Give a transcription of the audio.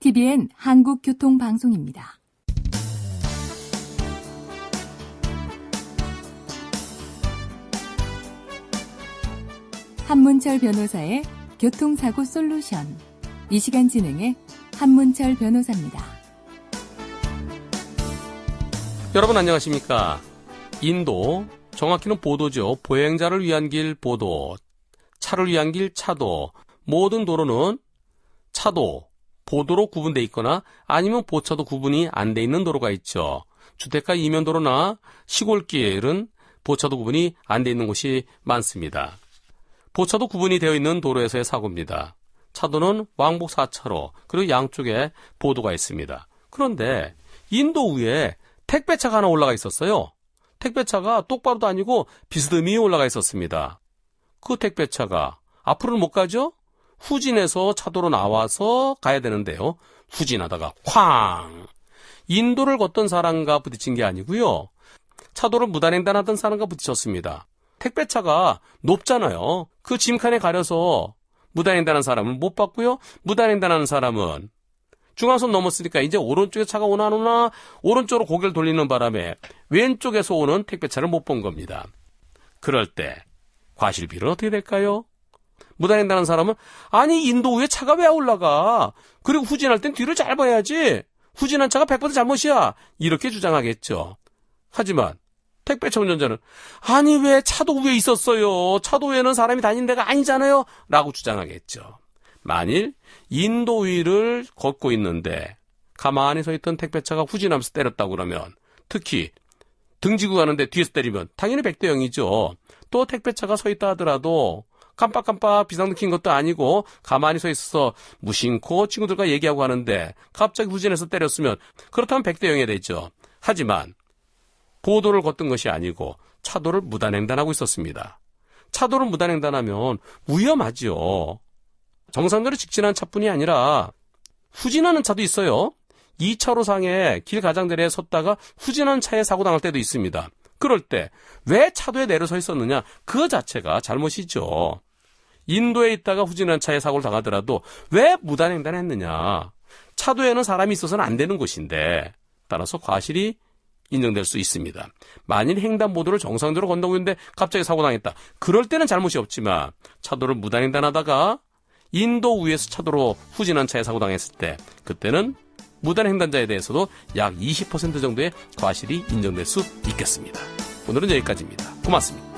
TBN 한국교통방송입니다. 한문철 변호사의 교통사고 솔루션. 이 시간 진행의 한문철 변호사입니다. 여러분 안녕하십니까? 인도, 정확히는 보도죠. 보행자를 위한 길 보도, 차를 위한 길 차도, 모든 도로는 차도, 보도로 구분돼 있거나 아니면 보차도 구분이 안 돼 있는 도로가 있죠. 주택가 이면도로나 시골길은 보차도 구분이 안 돼 있는 곳이 많습니다. 보차도 구분이 되어 있는 도로에서의 사고입니다. 차도는 왕복 4차로, 그리고 양쪽에 보도가 있습니다. 그런데 인도 위에 택배차가 하나 올라가 있었어요. 택배차가 똑바로도 아니고 비스듬히 올라가 있었습니다. 그 택배차가 앞으로는 못 가죠? 후진해서 차도로 나와서 가야 되는데요. 후진하다가 쾅! 인도를 걷던 사람과 부딪힌 게 아니고요. 차도를 무단횡단하던 사람과 부딪혔습니다. 택배차가 높잖아요. 그 짐칸에 가려서 무단횡단한 사람은 못 봤고요. 무단횡단하는 사람은 중앙선 넘었으니까 이제 오른쪽에 차가 오나 안 오나 오른쪽으로 고개를 돌리는 바람에 왼쪽에서 오는 택배차를 못 본 겁니다. 그럴 때 과실비는 어떻게 될까요? 무단횡단한 사람은 아니 인도 위에 차가 왜 올라가? 그리고 후진할 땐 뒤를 잘 봐야지. 후진한 차가 100% 잘못이야. 이렇게 주장하겠죠. 하지만 택배차 운전자는 아니 왜 차도 위에 있었어요. 차도 위에는 사람이 다니는 데가 아니잖아요. 라고 주장하겠죠. 만일 인도 위를 걷고 있는데 가만히 서 있던 택배차가 후진하면서 때렸다고 그러면 특히 등지고 가는데 뒤에서 때리면 당연히 100대 0이죠. 또 택배차가 서 있다 하더라도 깜빡깜빡 비상 느낀 것도 아니고 가만히 서 있어서 무심코 친구들과 얘기하고 하는데 갑자기 후진해서 때렸으면 그렇다면 100대 0이 되죠. 하지만 보도를 걷던 것이 아니고 차도를 무단횡단하고 있었습니다. 차도를 무단횡단하면 위험하지요. 정상적으로 직진한 차뿐이 아니라 후진하는 차도 있어요. 2차로 상에 길 가장자리에 섰다가 후진하는 차에 사고 당할 때도 있습니다. 그럴 때 왜 차도에 내려서 있었느냐? 그 자체가 잘못이죠. 인도에 있다가 후진하는 차에 사고를 당하더라도 왜 무단횡단했느냐? 차도에는 사람이 있어서는 안 되는 곳인데 따라서 과실이 인정될 수 있습니다. 만일 횡단보도를 정상적으로 건너고 있는데 갑자기 사고 당했다. 그럴 때는 잘못이 없지만 차도를 무단횡단하다가 인도 위에서 차도로 후진한 차에 사고 당했을 때 그때는 무단횡단자에 대해서도 약 20% 정도의 과실이 인정될 수 있겠습니다. 오늘은 여기까지입니다. 고맙습니다.